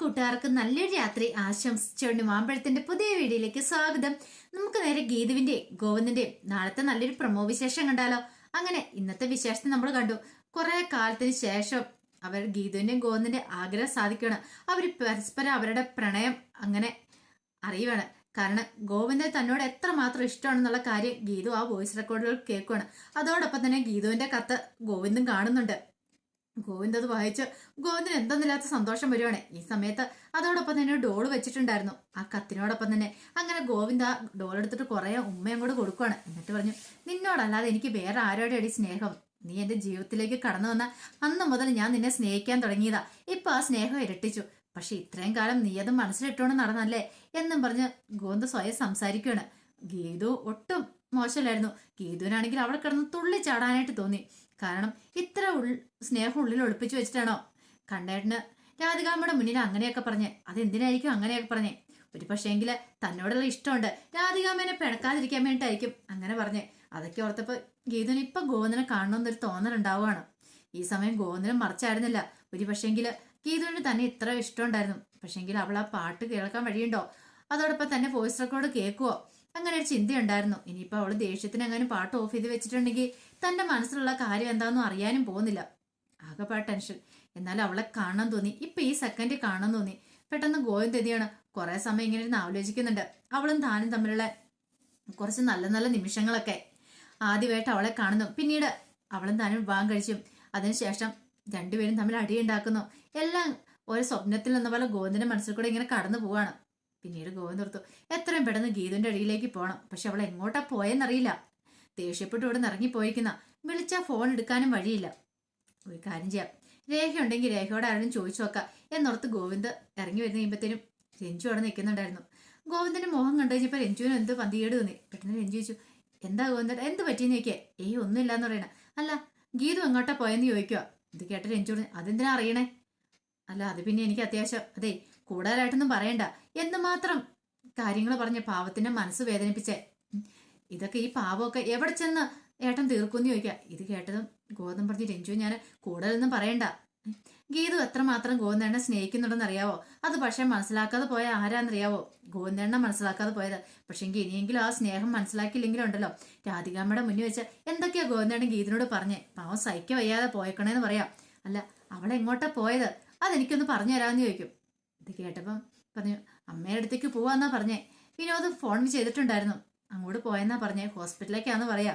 കൂട്ടുകാർക്ക് നല്ലൊരു രാത്രി ആശംസിച്ചുകൊണ്ട് മാമ്പഴത്തിന്റെ പുതിയ വീഡിയോയിലേക്ക് സ്വാഗതം. നമുക്ക് നേരെ ഗീതുവിന്റെ ഗോവിന്ദന്റെ നാളത്തെ നല്ലൊരു പ്രമോ വിശേഷം കണ്ടാലോ? അങ്ങനെ ഇന്നത്തെ വിശേഷത്തെ നമ്മൾ കണ്ടു. കുറെ കാലത്തിന് ശേഷം അവർ ഗീതുവിന്റെയും ഗോവിന്ദന്റെ ആഗ്രഹം സാധിക്കുകയാണ്. അവർ പരസ്പരം അവരുടെ പ്രണയം അങ്ങനെ അറിയുവാണ്. കാരണം ഗോവിന്ദൻ തന്നോട് എത്രമാത്രം ഇഷ്ടമാണെന്നുള്ള കാര്യം ഗീതു ആ വോയിസ് റെക്കോർഡുകൾ കേൾക്കുകയാണ് അതോടൊപ്പം തന്നെ ഗീതുവിന്റെ കത്ത് ഗോവിന്ദും കാണുന്നുണ്ട്. ഗോവിന്ദ് അത് വായിച്ച് ഗോവിന്ദന് എന്തെന്നില്ലാത്ത സന്തോഷം വരുവാണ്. ഈ സമയത്ത് അതോടൊപ്പം തന്നെ ഡോൾ വെച്ചിട്ടുണ്ടായിരുന്നു. ആ കത്തിനോടൊപ്പം തന്നെ അങ്ങനെ ഗോവിന്ദ് ആ ഡോൾ എടുത്തിട്ട് കുറെ ഉമ്മയും കൂടെ കൊടുക്കുവാണ്. എന്നിട്ട് പറഞ്ഞു നിന്നോടല്ലാതെ എനിക്ക് വേറെ ആരോടെ അടി സ്നേഹം? നീ എന്റെ ജീവിതത്തിലേക്ക് കടന്നു വന്ന അന്ന് മുതൽ ഞാൻ നിന്നെ സ്നേഹിക്കാൻ തുടങ്ങിയതാ. ഇപ്പൊ ആ സ്നേഹം ഇരട്ടിച്ചു. പക്ഷെ ഇത്രയും കാലം നീ അത് മനസ്സിലിട്ടോണ്ട് നടന്നല്ലേ? എന്നും പറഞ്ഞ് ഗോവിന്ദ് സ്വയം സംസാരിക്കുകയാണ് ഗീതു ഒട്ടും മോശമല്ലായിരുന്നു. ഗീതുവിനാണെങ്കിൽ അവിടെ കിടന്ന് തുള്ളി ചാടാനായിട്ട് തോന്നി. കാരണം ഇത്ര ഉൾ സ്നേഹം ഉള്ളിൽ ഒളിപ്പിച്ചു വെച്ചിട്ടാണോ? കണ്ടേട്ടന് രാധികാമ്മയുടെ മുന്നിൽ അങ്ങനെയൊക്കെ പറഞ്ഞേ അതെന്തിനായിരിക്കും അങ്ങനെയൊക്കെ പറഞ്ഞേ? ഒരു പക്ഷേങ്കിൽ തന്നോടുള്ള ഇഷ്ടമുണ്ട്. രാധികാമ്മേനെ പിണക്കാതിരിക്കാൻ വേണ്ടിയിട്ടായിരിക്കും അങ്ങനെ പറഞ്ഞേ. അതൊക്കെ ഓർത്തപ്പോൾ ഗീതുവിന് ഇപ്പൊ ഗോവിന്ദനെ കാണണമെന്നൊരു തോന്നലുണ്ടാവുകയാണ് ഈ സമയം ഗോവിന്ദനം മറച്ചായിരുന്നില്ല. ഒരു പക്ഷേങ്കിൽ ഗീതുവിന് തന്നെ ഇത്ര ഇഷ്ടമുണ്ടായിരുന്നു. പക്ഷേങ്കിൽ അവൾ ആ പാട്ട് കേൾക്കാൻ വഴിയുണ്ടോ? അതോടൊപ്പം തന്നെ വോയിസ് റെക്കോർഡ് കേൾക്കുവോ? അങ്ങനെ ഒരു ചിന്തയുണ്ടായിരുന്നു. ഇനിയിപ്പോ അവൾ ദേഷ്യത്തിന് അങ്ങനെ പാട്ട് ഓഫ് ചെയ്ത് വെച്ചിട്ടുണ്ടെങ്കിൽ തന്റെ മനസ്സിലുള്ള കാര്യം എന്താണെന്ന് അറിയാനും പോകുന്നില്ല. ആകെപ്പാ ടെൻഷൻ എന്നാൽ അവളെ കാണാൻ തോന്നി. ഇപ്പൊ ഈ സെക്കൻഡ് കാണാൻ തോന്നി. പെട്ടെന്ന് ഗോവിന്ദ് എതിയാണ് കുറെ സമയം ഇങ്ങനെ ഇരുന്ന് ആലോചിക്കുന്നുണ്ട്. അവളും താനും തമ്മിലുള്ള കുറച്ച് നല്ല നല്ല നിമിഷങ്ങളൊക്കെ ആദ്യമായിട്ട് അവളെ കാണുന്നു. പിന്നീട് അവളും താനും വിവാഹം കഴിച്ചും. അതിനുശേഷം രണ്ടുപേരും തമ്മിൽ അടിയുണ്ടാക്കുന്നു. എല്ലാം ഒരു സ്വപ്നത്തിൽ നിന്ന പോലെ ഗോവിന്ദന്റെ മനസ്സിൽ കൂടെ ഇങ്ങനെ കടന്നു പോവാണ്. പിന്നീട് ഗോവിന്ദ് ഓർത്തു എത്രയും പെട്ടെന്ന് ഗീതുവിന്റെ അടിയിലേക്ക് പോകണം പക്ഷെ അവൾ എങ്ങോട്ടാ പോയെന്നറിയില്ല. ദേഷ്യപ്പെട്ട് ഇവിടെ ഇറങ്ങി പോയിക്കുന്ന വിളിച്ചാ ഫോൺ എടുക്കാനും വഴിയില്ല. ഒരു കാര്യം ചെയ്യാം. രേഖ ഉണ്ടെങ്കിൽ രേഖയോട് ആരും ചോദിച്ചു നോക്കാം. എന്നോർത്ത് ഗോവിന്ദ് ഇറങ്ങി വരുന്ന കഴിയുമ്പോഴത്തേനും രഞ്ജു അവിടെ നിൽക്കുന്നുണ്ടായിരുന്നു. ഗോവിന്ദന്റെ മോഹം കണ്ടു കഴിഞ്ഞപ്പോൾ രഞ്ജുവിന് എന്ത് പന്തികേട് തോന്നി. പെട്ടെന്ന് രഞ്ജു ചോദിച്ചു എന്താ ഗോവിന്ദൻ എന്ത് പറ്റിയെന്ന് ചോദിക്കുക ഏയ് ഒന്നുമില്ലാന്ന് പറയണ. അല്ല ഗീതു എങ്ങോട്ടാ പോയെന്ന് ചോദിക്കുക ഇത് കേട്ട രഞ്ജു പറഞ്ഞു അതെന്തിനാ അറിയണേ? അല്ല അത് പിന്നെ എനിക്ക് അത്യാവശ്യം. അതെ കൂടുതലായിട്ടൊന്നും പറയണ്ട. എന്ന് മാത്രം കാര്യങ്ങൾ പറഞ്ഞ പാവത്തിന്റെ മനസ്സ് വേദനിപ്പിച്ചേ. ഇതൊക്കെ ഈ പാവമൊക്കെ എവിടെ ചെന്ന് ഏട്ടൻ തീർക്കുമെന്ന് ചോദിക്കുക ഇത് കേട്ടതും ഗോതം പറഞ്ഞ് രഞ്ജു ഞാൻ കൂടുതലൊന്നും പറയണ്ട. ഗീതു എത്രമാത്രം ഗോവിന്ദേണ്ണ സ്നേഹിക്കുന്നുണ്ടെന്ന് അറിയാവോ അത് പക്ഷേ മനസ്സിലാക്കാതെ പോയ ആരാന്നറിയാവോ? ഗോവിന്ദേണ്ണ മനസ്സിലാക്കാതെ പോയത്. പക്ഷെങ്കിൽ ഇനിയെങ്കിലും ആ സ്നേഹം മനസ്സിലാക്കിയില്ലെങ്കിലും ഉണ്ടല്ലോ. രാധികാമ്മയുടെ മുന്നിൽ വെച്ച് എന്തൊക്കെയാ ഗോവിന്ദേണ്ണൻ ഗീതിനോട് പറഞ്ഞേ? പാവം സഹിക്ക വയ്യാതെ പോയേക്കണേന്ന് പറയാം. അല്ല അവളെങ്ങോട്ടാ പോയത്? അതെനിക്കൊന്ന് പറഞ്ഞു തരാമെന്ന് ചോദിക്കും. ഇത് കേട്ടപ്പം പറഞ്ഞു അമ്മയുടെ അടുത്തേക്ക് പോവാന്നാ പറഞ്ഞേ. വിനോദ് ഫോൺ ചെയ്തിട്ടുണ്ടായിരുന്നു. അങ്ങോട്ട് പോയെന്നാ പറഞ്ഞേ ഹോസ്പിറ്റലിലേക്കാന്ന് പറയാ.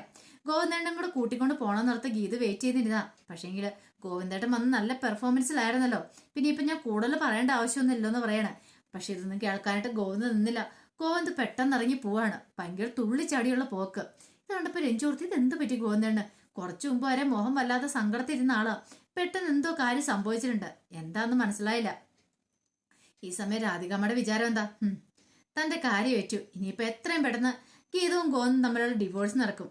ഗോവിന്ദേട്ടൻ കൂടെ കൂട്ടിക്കൊണ്ട് പോകണമെന്നോർത്ത് ഗീത് വെയിറ്റ് ചെയ്തിരുന്നാ പക്ഷേങ്കിൽ ഗോവിന്ദേട്ടൻ വന്ന് നല്ല പെർഫോമൻസിലായിരുന്നല്ലോ പിന്നെ ഇപ്പം ഞാൻ കൂടുതൽ പറയേണ്ട ആവശ്യമൊന്നുമില്ലെന്ന് പറയണേ. പക്ഷെ ഇതൊന്നും കേൾക്കാനായിട്ട് ഗോവിന്ദ് നിന്നില്ല. ഗോവിന്ദ് പെട്ടെന്ന് ഇറങ്ങി പോവാണ്. ഭയങ്കര തുള്ളിച്ചാടിയുള്ള പോക്ക്. ഇത് കണ്ടപ്പോൾ രഞ്ജോർത്തി ഇത് എന്ത് പറ്റി ഗോവിന്ദേണ് കുറച്ചു മുമ്പ് വരെ മോഹം വല്ലാതെ സങ്കടത്തിരുന്ന ആൾ. പെട്ടെന്ന് എന്തോ കാര്യം സംഭവിച്ചിട്ടുണ്ട്. എന്താന്ന് മനസ്സിലായില്ല. ഈ സമയം രാധികമ്മയുടെ വിചാരം എന്താ? തന്റെ കാര്യം ഏറ്റു. ഇനിയിപ്പോ എത്രയും പെട്ടെന്ന് ഗീതവും ഗോന്നും തമ്മിലുള്ള ഡിവോഴ്സ് നടക്കും.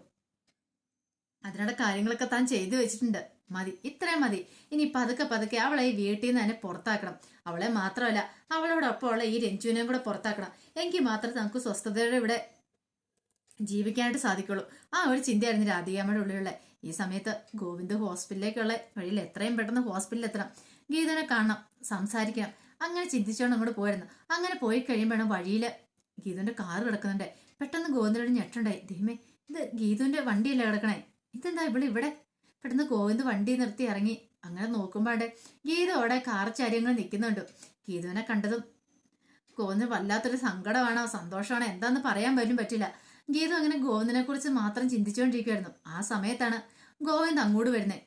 അതിനുള്ള കാര്യങ്ങളൊക്കെ താൻ ചെയ്തു വെച്ചിട്ടുണ്ട്. മതി. ഇത്രയും മതി. ഇനി പതുക്കെ പതുക്കെ അവളെ ഈ വീട്ടിൽ നിന്ന് തന്നെ പുറത്താക്കണം. അവളെ മാത്രമല്ല അവളോടൊപ്പം ഉള്ള ഈ രഞ്ജുവിനെയും കൂടെ പുറത്താക്കണം. എങ്കിൽ മാത്രമേ നമുക്ക് സ്വസ്ഥതയോടെ ഇവിടെ ജീവിക്കാനായിട്ട് സാധിക്കുള്ളൂ. ആ ഒരു ചിന്തയായിരുന്നു രാധികാമ്മയുടെ ഉള്ളിലുള്ള. ഈ സമയത്ത് ഗോവിന്ദ് ഹോസ്പിറ്റലിലേക്കുള്ള വഴിയിൽ എത്രയും പെട്ടെന്ന് ഹോസ്പിറ്റലിൽ എത്തണം. ഗീതനെ കാണണം സംസാരിക്കണം. അങ്ങനെ ചിന്തിച്ചുകൊണ്ട് അങ്ങോട്ട് പോയിരുന്നു അങ്ങനെ പോയി കഴിയുമ്പോഴാണ് വഴിയിൽ ഗീതുവിന്റെ കാറ് കിടക്കുന്നുണ്ട്. പെട്ടെന്ന് ഗോവിന്ദനോട് ഞെട്ടുണ്ടായി ദൈവമേ ഇത് ഗീതുവിന്റെ വണ്ടിയല്ലേ കിടക്കണേ? ഇതെന്താ ഇവിടെ ഇവിടെ? പെട്ടെന്ന് ഗോവിന്ദ് വണ്ടി നിർത്തി ഇറങ്ങി. അങ്ങനെ നോക്കുമ്പോണ്ട് ഗീത അവിടെ കാർ ചാര്യങ്ങൾ നിൽക്കുന്നുണ്ട്. ഗീതുവിനെ കണ്ടതും ഗോവിന്ദന് വല്ലാത്തൊരു സങ്കടമാണോ സന്തോഷമാണോ എന്താന്ന് പറയാൻ പോലും പറ്റില്ല. ഗീതു അങ്ങനെ ഗോവിന്ദനെ കുറിച്ച് മാത്രം ചിന്തിച്ചുകൊണ്ടിരിക്കുവായിരുന്നു. ആ സമയത്താണ് ഗോവിന്ദ് അങ്ങോട്ട് വരുന്നത്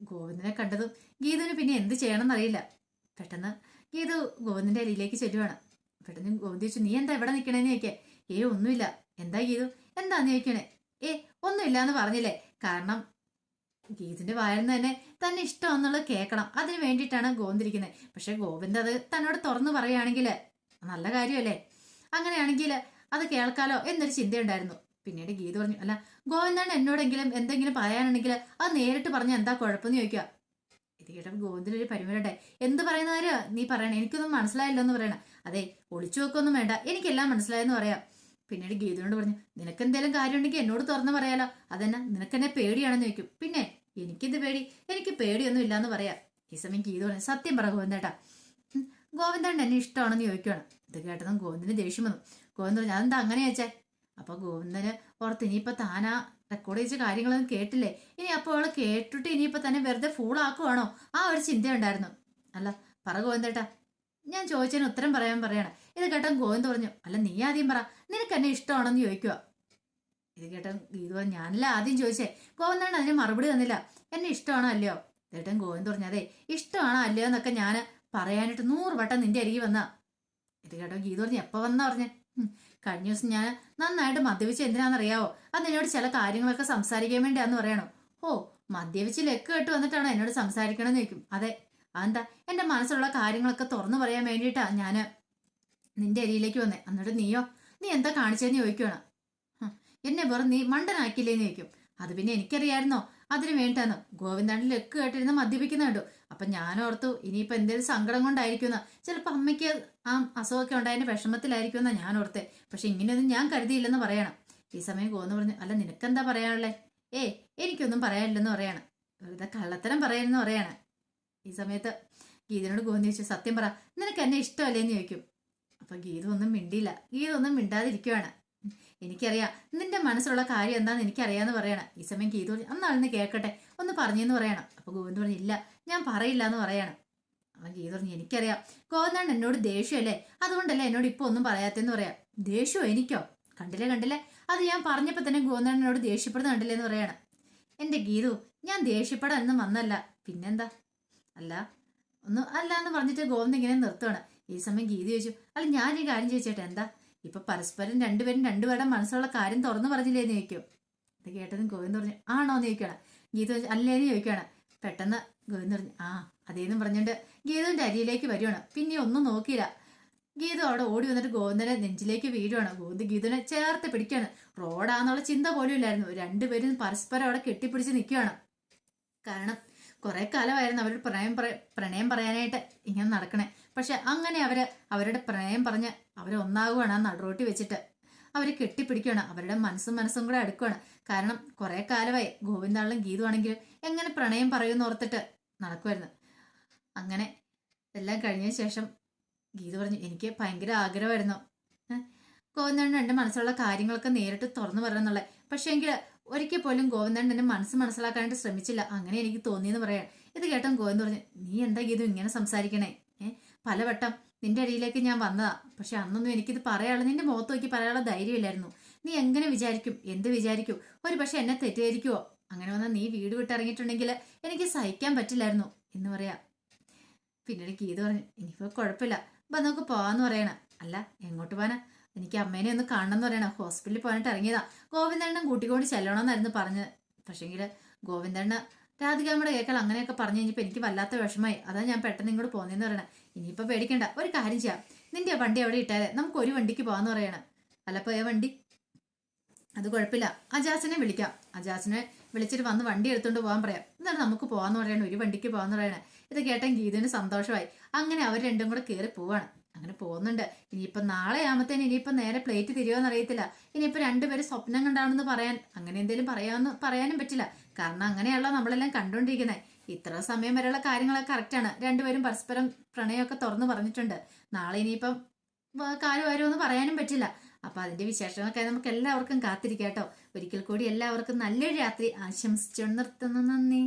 ഗോവിന്ദനെ കണ്ടതും ഗീതുവിന് പിന്നെ എന്ത് ചെയ്യണമെന്ന് അറിയില്ല പെട്ടെന്ന് ഗീതു ഗോവിന്ദന്റെ അരിയിലേക്ക് ചെല്ലുവാണ്. പെട്ടെന്ന് ഗോവിന്ദ് ചോദിച്ചു നീ എന്താ ഇവിടെ നിൽക്കണേന്ന് ചോദിക്കേ ഏ ഒന്നുമില്ല. എന്താ ഗീതു? എന്താന്ന് ചോദിക്കണേ? ഏ ഒന്നുമില്ല എന്ന് പറഞ്ഞില്ലേ. കാരണം ഗീതിന്റെ വായിൽ നിന്ന് തന്നെ തന്നെ ഇഷ്ടമെന്നുള്ളത് കേൾക്കണം. അതിന് വേണ്ടിയിട്ടാണ് ഗോവിന്ദിരിക്കുന്നത് പക്ഷെ ഗോവിന്ദ് അത് തന്നോട് തുറന്നു പറയുകയാണെങ്കിൽ നല്ല കാര്യമല്ലേ? അങ്ങനെയാണെങ്കിൽ അത് കേൾക്കാലോ എന്നൊരു ചിന്തയുണ്ടായിരുന്നു. പിന്നീട് ഗീത പറഞ്ഞു അല്ല ഗോവിന്ദാണ് എന്നോടെങ്കിലും എന്തെങ്കിലും പറയാനുണ്ടെങ്കിൽ അത് നേരിട്ട് പറഞ്ഞാൽ എന്താ കുഴപ്പമെന്ന് ചോദിക്കുക. ഇത് കേട്ടപ്പോൾ ഗോവിന്ദന് ഒരു പരിമരട്ടെ എന്ത് പറയുന്ന കാര്യമാ നീ പറയണേ? എനിക്കൊന്നും മനസ്സിലായില്ല എന്ന് പറയണ. അതെ ഒളിച്ചു വെക്കൊന്നും വേണ്ട. എനിക്കെല്ലാം മനസ്സിലായെന്ന് പറയാം. പിന്നീട് ഗീതനോട് പറഞ്ഞു നിനക്ക് എന്തെങ്കിലും കാര്യമുണ്ടെങ്കിൽ എന്നോട് തുറന്നു പറയാലോ. അതെന്നാ നിനക്കെന്നെ പേടിയാണെന്ന് ചോദിക്കും. പിന്നെ എനിക്കിത് പേടി? എനിക്ക് പേടിയൊന്നും ഇല്ലാന്ന് പറയാം. ഈ സമയം ഗീത പറഞ്ഞു സത്യം പറ ഗോവിന്ദേട്ടാ. ഗോവിന്ദൻ എന്നെ ഇഷ്ടമാണെന്ന് ചോദിക്കുകയാണ് ഇത് കേട്ടതും ഗോവിന്ദന് ദേഷ്യം വന്നു. ഗോവിന്ദൻ പറഞ്ഞു അതെന്താ അങ്ങനെ ചോദിച്ചേ? അപ്പൊ ഗോവിന്ദന് ഓർത്ത് ഇനിയിപ്പോ താനാ റെക്കോർഡ് ചെയ്ത കാര്യങ്ങളൊന്നും കേട്ടില്ലേ? ഇനി അപ്പോൾ അവൾ കേട്ടിട്ട് ഇനിയിപ്പോൾ തന്നെ വെറുതെ ഫൂളാക്കുവാണോ ആ ഒരു ചിന്ത ഉണ്ടായിരുന്നു അല്ല പറ ഗോവിന്ദേട്ടാ. ഞാൻ ചോദിച്ചതിന് ഉത്തരം പറയാൻ പറയണം. ഇത് കേട്ടൻ ഗോവിന്ദ് പറഞ്ഞു അല്ല നീ ആദ്യം പറ. നിനക്ക് എന്നെ ഇഷ്ടമാണെന്ന് ചോദിക്കുക ഇത് കേട്ടൻ പറഞ്ഞു ഞാനല്ല ആദ്യം ചോദിച്ചേ. ഗോവിന്ദാണ് അതിന് മറുപടി തന്നില്ല. എന്നെ ഇഷ്ടമാണോ അല്ലയോ? ഇതേട്ടൻ ഗോവിന്ദ് പറഞ്ഞു അതെ ഇഷ്ടമാണോ അല്ലയോ എന്നൊക്കെ ഞാൻ പറയാനായിട്ട് നൂറ് വട്ടം നിന്റെ അരികെ വന്ന. ഇത് കേട്ടോ ഗീതു പറഞ്ഞു എപ്പോൾ വന്നാ? പറഞ്ഞേ. കഴിഞ്ഞ ദിവസം ഞാൻ നന്നായിട്ട് മദ്യപിച്ച് എന്തിനാണെന്നറിയാവോ? അത് എന്നോട് ചില കാര്യങ്ങളൊക്കെ സംസാരിക്കാൻ വേണ്ടിയാന്ന് പറയണോ? ഓ മദ്യപിച്ച് ലെക്ക് കേട്ട് വന്നിട്ടാണോ എന്നോട് സംസാരിക്കണമെന്ന് ചോദിക്കും. അതെ അതെന്താ? എന്റെ മനസ്സിലുള്ള കാര്യങ്ങളൊക്കെ തുറന്നു പറയാൻ വേണ്ടിയിട്ടാ ഞാൻ നിന്റെ അരിയിലേക്ക് വന്നേ. എന്നിട്ട് നീയോ നീ എന്താ കാണിച്ചതെന്ന് ചോദിക്കുവാണ്. എന്നെ വെറും നീ മണ്ടനാക്കില്ലേന്ന് ചോദിക്കും. അത് പിന്നെ എനിക്കറിയായിരുന്നോ? അതിന് വേണ്ടാന്ന് ഗോവിന്ദാണ്ടിൽ ലെക്ക് കേട്ടിരുന്ന് മദ്യപിക്കുന്ന കണ്ടു. അപ്പൊ ഞാൻ ഓർത്തു ഇനിയിപ്പോ എന്തെങ്കിലും സങ്കടം കൊണ്ടായിരിക്കുന്ന ചിലപ്പോ അമ്മയ്ക്ക് ആ അസുഖമൊക്കെ ഉണ്ടായതിന് വിഷമത്തിലായിരിക്കും എന്നാ ഞാൻ ഓർത്തേ പക്ഷെ ഇങ്ങനെയൊന്നും ഞാൻ കരുതിയില്ലെന്ന് പറയണം. ഈ സമയം ഗോന്ന് പറഞ്ഞു അല്ല നിനക്കെന്താ പറയാനുള്ളേ? ഏ എനിക്കൊന്നും പറയാനില്ലെന്ന് പറയണം. വെറുതെ കള്ളത്തരം പറയാനെന്ന് പറയാണ്. ഈ സമയത്ത് ഗീതനോട് ഗോന്ന് ചോദിച്ചു സത്യം പറ നിനക്ക് എന്നെ ഇഷ്ടമല്ലേന്ന് ചോദിക്കും. അപ്പൊ ഗീത ഒന്നും മിണ്ടിയില്ല. ഗീത ഒന്നും മിണ്ടാതിരിക്കുവാണ്. എനിക്കറിയാം. നിന്റെ മനസ്സിലുള്ള കാര്യം എന്താണെന്ന് എനിക്കറിയാമെന്ന് പറയണം. ഈ സമയം ഗീതു പറഞ്ഞു അന്നാളെന്ന് കേൾക്കട്ടെ. ഒന്ന് പറഞ്ഞെന്ന് പറയണം. അപ്പൊ ഗോവിന്ദ് പറഞ്ഞു ഇല്ല ഞാൻ പറയില്ല എന്ന് പറയണം. അവൻ ഗീത പറഞ്ഞു എനിക്കറിയാം. ഗോവിന്ദാണ് എന്നോട് ദേഷ്യമല്ലേ? അതുകൊണ്ടല്ലേ എന്നോട് ഇപ്പൊ ഒന്നും പറയാത്തെന്ന് പറയാം. ദേഷ്യമോ എനിക്കോ? കണ്ടില്ലേ കണ്ടില്ലേ? അത് ഞാൻ പറഞ്ഞപ്പോ തന്നെ ഗോവിന്ദാണ് ദേഷ്യപ്പെടുന്ന കണ്ടില്ലേ എന്ന് പറയണം. എന്റെ ഗീതു ഞാൻ ദേഷ്യപ്പെടാൻ ഒന്നും വന്നല്ല. പിന്നെന്താ? അല്ല ഒന്ന് അല്ല എന്ന് പറഞ്ഞിട്ട് ഗോവിന്ദ് ഇങ്ങനെ നിർത്തുകയാണ് ഈ സമയം ഗീത ചോദിച്ചു അല്ല ഞാൻ ഈ കാര്യം ചോദിച്ചേട്ടെ എന്താ? ഇപ്പൊ പരസ്പരം രണ്ടുപേരും രണ്ടുപേരുടെ മനസ്സിലുള്ള കാര്യം തുറന്നു പറഞ്ഞില്ലേന്ന് ചോദിക്കും. അത് കേട്ടതും ഗോവിന്ദ് പറഞ്ഞു ആണോ? എന്ന് ചോദിക്കണം ഗീത അല്ലേന്ന് ചോദിക്കുകയാണ്. പെട്ടെന്ന് ഗോവിന്ദ് പറഞ്ഞു ആ അതേന്നും പറഞ്ഞിട്ട് ഗീതുവിന്റെ അരിയിലേക്ക് വരുവാണ്. പിന്നെ ഒന്നും നോക്കിയില്ല. ഗീതു അവിടെ ഓടി വന്നിട്ട് ഗോവിന്ദനെ നെഞ്ചിലേക്ക് വീഴുവാണ്. ഗോവിന്ദ് ഗീതുവിനെ ചേർത്ത് പിടിക്കുകയാണ്. റോഡാന്നുള്ള ചിന്ത പോലും ഇല്ലായിരുന്നു. രണ്ടുപേരും പരസ്പരം അവിടെ കെട്ടിപ്പിടിച്ച് നിൽക്കുകയാണ്. കാരണം കുറെ കാലമായിരുന്നു അവരുടെ പ്രണയം പ്രണയം പറയാനായിട്ട് ഇങ്ങനെ നടക്കണേ. പക്ഷെ അങ്ങനെ അവർ അവരുടെ പ്രണയം പറഞ്ഞ് അവരെ ഒന്നാകുവാണ് ആ നടുറോട്ടി വെച്ചിട്ട്. അവരെ കെട്ടിപ്പിടിക്കുകയാണ് അവരുടെ മനസ്സും മനസ്സും കൂടെ അടുക്കുവാണ്. കാരണം കുറെ കാലമായി ഗോവിന്ദാളും ഗീതുവാണെങ്കിലും എങ്ങനെ പ്രണയം പറയുമെന്ന് ഓർത്തിട്ട് നടക്കുമായിരുന്നു അങ്ങനെ എല്ലാം കഴിഞ്ഞ ശേഷം ഗീതു പറഞ്ഞു എനിക്ക് ഭയങ്കര ആഗ്രഹമായിരുന്നു. ഗോവിന്ദൻ എന്റെ മനസ്സിലുള്ള കാര്യങ്ങളൊക്കെ നേരിട്ട് തുറന്നു പറയണമെന്നുള്ളത് പക്ഷേ എങ്കിൽ ഒരിക്കൽ പോലും ഗോവിന്ദൻ എന്റെ മനസ്സ് മനസ്സിലാക്കാനായിട്ട് ശ്രമിച്ചില്ല. അങ്ങനെ എനിക്ക് തോന്നിയെന്ന് പറയാം ഇത് കേട്ടോ ഗോവിന്ദ് പറഞ്ഞു നീ എന്താ ഗീതു ഇങ്ങനെ സംസാരിക്കണേ? പലവട്ടം നിന്റെ അടിയിലേക്ക് ഞാൻ വന്നതാ. പക്ഷെ അന്നൊന്നും എനിക്കിത് പറയാനുള്ള നിന്റെ മുഖത്ത് നോക്കി പറയാനുള്ള ധൈര്യമില്ലായിരുന്നു. നീ എങ്ങനെ വിചാരിക്കും? എന്ത് വിചാരിക്കും? ഒരു പക്ഷെ എന്നെ തെറ്റിദ്ധരിക്കുവോ? അങ്ങനെ വന്നാൽ നീ വീട് വിട്ടിറങ്ങിയിട്ടുണ്ടെങ്കിൽ എനിക്ക് സഹിക്കാൻ പറ്റില്ലായിരുന്നു എന്ന് പറയാ. പിന്നീട് ഗീത പറഞ്ഞു ഇനിയിപ്പോൾ കുഴപ്പമില്ല. അപ്പം നമുക്ക് പോവാന്ന് പറയണ. അല്ല എങ്ങോട്ട് പോകാനാ എനിക്ക് അമ്മേനെ ഒന്ന് കാണണം എന്ന് പറയണ. ഹോസ്പിറ്റലിൽ പോകാനായിട്ട് ഇറങ്ങിയതാ. ഗോവിന്ദണ്ണൻ കൂട്ടിക്കൊണ്ട് ചെല്ലണമെന്നായിരുന്നു പറഞ്ഞത്. പക്ഷേങ്കിൽ ഗോവിന്ദണ്ണ രാധികാമ്മയുടെ കേൾക്കൽ അങ്ങനെയൊക്കെ പറഞ്ഞു കഴിഞ്ഞപ്പോൾ എനിക്ക് വല്ലാത്ത വിഷമമായി. അതാ ഞാൻ പെട്ടെന്ന് ഇങ്ങോട്ട് പോകുന്നതെന്ന് പറയണേ. ഇനിയിപ്പോൾ പേടിക്കണ്ട. ഒരു കാര്യം ചെയ്യാം. നിന്റെ വണ്ടി അവിടെ ഇട്ടാലേ നമുക്ക് ഒരു വണ്ടിക്ക് പോകാന്ന് പറയണം. അല്ലപ്പോ ഏ വണ്ടി? അത് കുഴപ്പമില്ല. അജാസിനെ വിളിക്കാം. അജാസിനെ വിളിച്ചിട്ട് വന്ന് വണ്ടി എടുത്തുകൊണ്ട് പോകാൻ പറയാം. എന്നിട്ട് നമുക്ക് പോകാന്ന് പറയണേ. ഒരു വണ്ടിക്ക് പോകാന്ന് പറയണേ. ഇത് കേട്ടാൽ ഗീതന് സന്തോഷമായി. അങ്ങനെ അവർ രണ്ടും കൂടെ കയറി പോവാണ്. അങ്ങനെ പോകുന്നുണ്ട്. ഇനിയിപ്പം നാളെ ആകുമ്പത്തേന് ഇനിയിപ്പം നേരെ പ്ലേറ്റ് തിരിയോന്ന് അറിയത്തില്ല ഇനിയിപ്പോൾ രണ്ടുപേരും സ്വപ്നം കണ്ടാണെന്ന് പറയാൻ. അങ്ങനെ എന്തെങ്കിലും പറയാമെന്ന് പറയാനും പറ്റില്ല. കാരണം അങ്ങനെയാണല്ലോ നമ്മളെല്ലാം കണ്ടുകൊണ്ടിരിക്കുന്നത് ഇത്ര സമയം വരെയുള്ള കാര്യങ്ങളൊക്കെ കറക്റ്റാണ് രണ്ടുപേരും പരസ്പരം പ്രണയമൊക്കെ തുറന്നു പറഞ്ഞിട്ടുണ്ട്. നാളെ ഇനിയിപ്പം കാര്യം വരുമെന്ന് പറയാനും പറ്റില്ല. അപ്പൊ അതിന്റെ വിശേഷങ്ങളൊക്കെ നമുക്ക് എല്ലാവർക്കും കാത്തിരിക്കാം കേട്ടോ. ഒരിക്കൽ കൂടി എല്ലാവർക്കും നല്ലൊരു രാത്രി ആശംസിച്ചു നിർത്തുന്നു. നന്ദി.